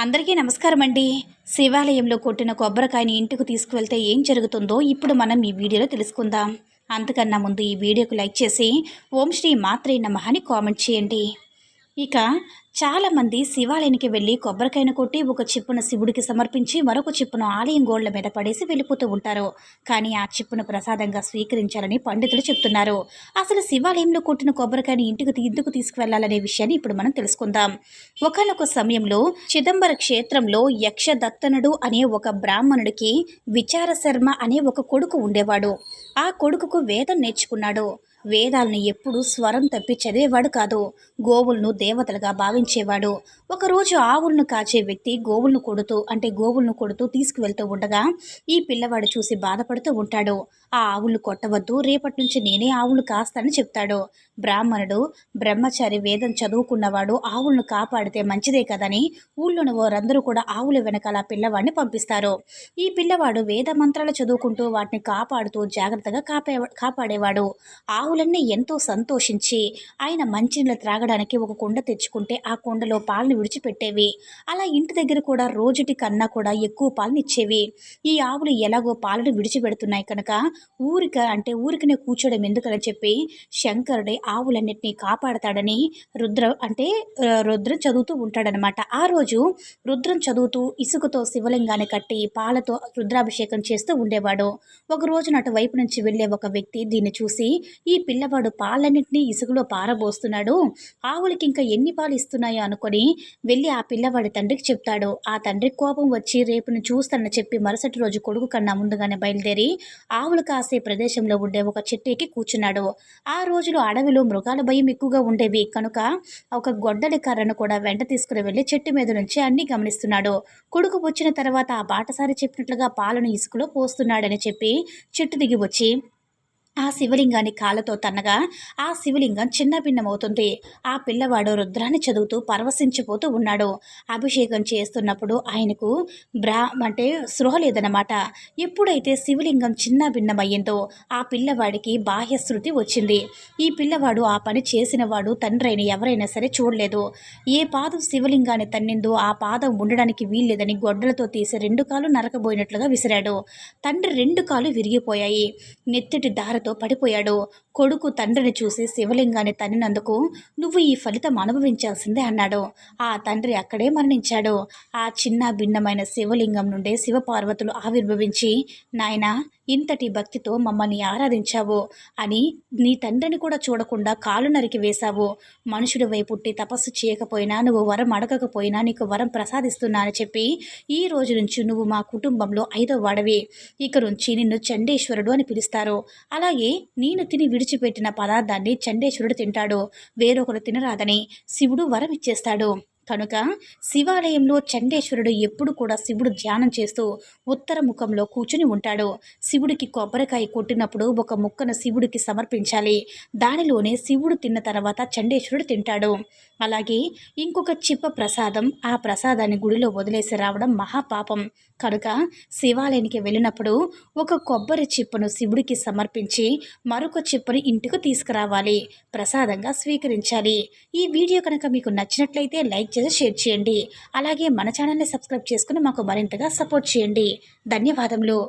అందరికీ నమస్కారం అండి శివాలయంలో కొట్టిన కొబ్బరికాయని ఇంటికి తీసుకువెళ్తే ఏం జరుగుతుందో ఇప్పుడు మనం ఈ వీడియోలో తెలుసుకుందాం. అంతకన్నా ముందు ఈ వీడియోకు లైక్ చేసి ఓం శ్రీ మాత్రే నమః అని కామెంట్ చేయండి. ఇక చాలామంది శివాలయానికి వెళ్ళి కొబ్బరికాయను కొట్టి ఒక చిప్పును శివుడికి సమర్పించి మరొక చిప్పును ఆలయం గోళ్ళ మీద పడేసి వెళ్ళిపోతూ ఉంటారు. కానీ ఆ చిప్పును ప్రసాదంగా స్వీకరించాలని పండితులు చెప్తున్నారు. అసలు శివాలయంలో కొట్టిన కొబ్బరికాయని ఇంటికి ఎందుకు తీసుకువెళ్ళాలనే విషయాన్ని ఇప్పుడు మనం తెలుసుకుందాం. ఒకనొక సమయంలో చిదంబర క్షేత్రంలో యక్షదత్తనుడు అనే ఒక బ్రాహ్మణుడికి విచారశర్మ అనే ఒక కొడుకు ఉండేవాడు. ఆ కొడుకుకు వేదం నేర్చుకున్నాడు. వేదాలను ఎప్పుడూ స్వరం తప్పి చదివేవాడు కాదు. గోవులను దేవతలుగా భావించేవాడు. ఒకరోజు ఆవులను కాచే వ్యక్తి గోవులను కొడుతూ అంటే గోవులను కొడుతూ తీసుకువెళ్తూ ఉండగా ఈ పిల్లవాడు చూసి బాధపడుతూ ఉంటాడు. ఆ ఆవులు కొట్టవద్దు రేపటి నుంచి నేనే ఆవులు కాస్తానని చెప్తాడు. బ్రాహ్మణుడు బ్రహ్మచారి వేదం చదువుకున్నవాడు ఆవులను కాపాడితే మంచిదే కదని ఊళ్ళోని వారందరూ కూడా ఆవుల వెనకాల పిల్లవాడిని పంపిస్తారు. ఈ పిల్లవాడు వేద మంత్రాలు చదువుకుంటూ వాటిని కాపాడుతూ జాగ్రత్తగా కాపే కాపాడేవాడు. ఆవులన్నీ ఎంతో సంతోషించి ఆయన మంచినీళ్ళు త్రాగడానికి ఒక కుండ తెచ్చుకుంటే ఆ కుండలో పాలను విడిచిపెట్టేవి. అలా ఇంటి దగ్గర కూడా రోజుటి కన్నా కూడా ఎక్కువ పాలను ఇచ్చేవి. ఈ ఆవులు ఎలాగో పాలను విడిచిపెడుతున్నాయి కనుక ఊరిక అంటే ఊరికనే కూర్చోడం ఎందుకని చెప్పి శంకరుడే ఆవులన్నింటినీ కాపాడతాడని రుద్ర అంటే రుద్రం చదువుతూ ఉంటాడనమాట. ఆ రోజు రుద్రం చదువుతూ ఇసుకతో శివలింగాన్ని కట్టి పాలతో రుద్రాభిషేకం చేస్తూ ఉండేవాడు. ఒక రోజున అటువైపు నుంచి వెళ్ళే ఒక వ్యక్తి దీన్ని చూసి ఈ పిల్లవాడు పాలన్నింటినీ ఇసుకలో పారబోస్తున్నాడు. ఆవులకి ఇంకా ఎన్ని పాలు ఇస్తున్నాయో అనుకొని వెళ్ళి ఆ పిల్లవాడి తండ్రికి చెప్తాడు. ఆ తండ్రికి కోపం వచ్చి రేపును చూస్తానని చెప్పి మరుసటి రోజు కొడుకు కన్నా ముందుగానే బయలుదేరి ఆవులు కాసే ప్రదేశంలో ఉండే ఒక చెట్టు ఎక్కి కూర్చున్నాడు. ఆ రోజులో అడవిలో మృగాల భయం ఎక్కువగా ఉండేవి. కనుక ఒక గొడ్డలి కర్రను కూడా వెంట తీసుకుని వెళ్ళి చెట్టు మీద నుంచి అన్ని గమనిస్తున్నాడు. కొడుకు వచ్చిన తర్వాత ఆ బాటసారి చెప్పినట్లుగా పాలను ఇసుకలో పోస్తున్నాడని చెప్పి చెట్టు దిగి వచ్చి ఆ శివలింగాన్ని కాళ్ళతో తన్నగా ఆ శివలింగం చిన్న భిన్నమవుతుంది. ఆ పిల్లవాడు రుద్రాన్ని చదువుతూ పరవశించిపోతూ ఉన్నాడు. అభిషేకం చేస్తున్నప్పుడు ఆయనకు బ్రా అంటే సృహ లేదనమాట ఎప్పుడైతే శివలింగం చిన్న భిన్నమయ్యిందో ఆ పిల్లవాడికి బాహ్య శృతి వచ్చింది. ఈ పిల్లవాడు ఆ పని చేసినవాడు తండ్రైన ఎవరైనా సరే చూడలేదు. ఏ పాదం శివలింగాన్ని తన్నిందో ఆ పాదం ఉండడానికి వీల్లేదని గొడ్డలతో తీసి రెండు కాలు నరకబోయినట్లుగా విసిరాడు. తండ్రి రెండు కాలు విరిగిపోయాయి. నెత్తిటి దారతో పడిపోయాడు. కొడుకు తండ్రిని చూసి శివలింగాన్ని తన్నినందుకు నువ్వు ఈ ఫలితం అనుభవించాల్సిందే అన్నాడు. ఆ తండ్రి అక్కడే మరణించాడు. ఆ చిన్న భిన్నమైన శివలింగం నుండే శివపార్వతులు ఆవిర్భవించి నాయనా ఇంతటి భక్తితో మమ్మల్ని ఆరాధించావు అని నీ తండ్రిని కూడా చూడకుండా కాలు నరికి వేశావు. మనుషుడి వైపుట్టి తపస్సు చేయకపోయినా నువ్వు వరం అడగకపోయినా నీకు వరం ప్రసాదిస్తున్నా అని చెప్పి ఈ రోజు నుంచి నువ్వు మా కుటుంబంలో ఐదో వాడవి. ఇక నుంచి నిన్ను చండేశ్వరుడు అని పిలుస్తారు. అలాగే నేను తిని విడిచిపెట్టిన పదార్థాన్ని చండేశ్వరుడు తింటాడు. వేరొకరు తినరాదని శివుడు వరం ఇచ్చేస్తాడు. కనుక శివాలయంలో చండేశ్వరుడు ఎప్పుడు కూడా శివుడు ధ్యానం చేస్తూ ఉత్తర ముఖంలో కూర్చుని ఉంటాడు. శివుడికి కొబ్బరికాయ కొట్టినప్పుడు ఒక ముక్కను శివుడికి సమర్పించాలి. దానిలోనే శివుడు తిన్న తర్వాత చండేశ్వరుడు తింటాడు. అలాగే ఇంకొక చిప్ప ప్రసాదం ఆ ప్రసాదాన్ని గుడిలో వదిలేసి రావడం మహాపాపం. కనుక శివాలయానికి వెళ్ళినప్పుడు ఒక కొబ్బరి చిప్పను శివుడికి సమర్పించి మరొక చిప్పను ఇంటికి తీసుకురావాలి. ప్రసాదంగా స్వీకరించాలి. ఈ వీడియో కనుక మీకు నచ్చినట్లయితే లైక్ చేసి షేర్ చేయండి. అలాగే మన ఛానల్ని సబ్స్క్రైబ్ చేసుకుని మాకు మరింతగా సపోర్ట్ చేయండి. ధన్యవాదములు.